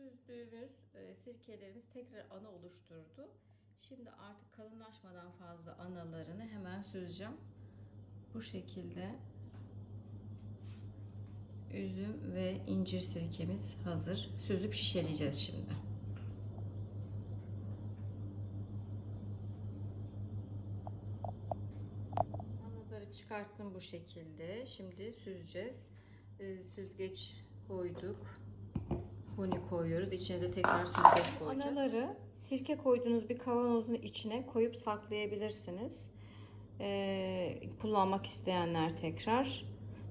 Süzdüğümüz e, sirkelerimiz tekrar ana oluşturdu. Şimdi artık kalınlaşmadan fazla analarını hemen süzeceğim. Bu şekilde üzüm ve incir sirkemiz hazır. Süzüp şişeleyeceğiz şimdi. Anaları çıkarttım bu şekilde. Şimdi süzeceğiz. Ee, süzgeç koyduk. Huni koyuyoruz. İçine de tekrar süzgeç koyacağız. Anaları sirke koyduğunuz bir kavanozun içine koyup saklayabilirsiniz. Ee, kullanmak isteyenler tekrar.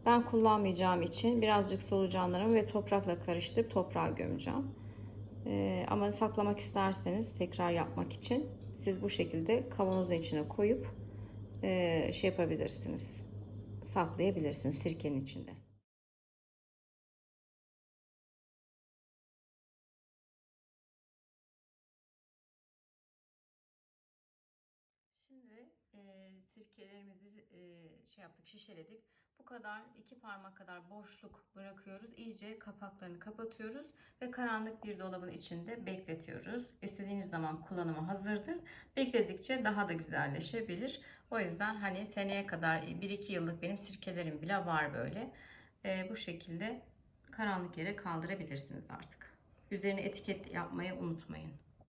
Ben kullanmayacağım için birazcık solucanlarımı ve toprakla karıştırıp toprağa gömeceğim. Ee, ama saklamak isterseniz tekrar yapmak için siz bu şekilde kavanozun içine koyup e, şey yapabilirsiniz. Saklayabilirsiniz sirkenin içinde. E, sirkelerimizi e, şey yaptık, şişeledik. Bu kadar iki parmak kadar boşluk bırakıyoruz. İyice kapaklarını kapatıyoruz ve karanlık bir dolabın içinde bekletiyoruz. İstediğiniz zaman kullanıma hazırdır. Bekledikçe daha da güzelleşebilir. O yüzden hani seneye kadar 1-2 yıllık benim sirkelerim bile var böyle. E, bu şekilde karanlık yere kaldırabilirsiniz artık. Üzerine etiket yapmayı unutmayın.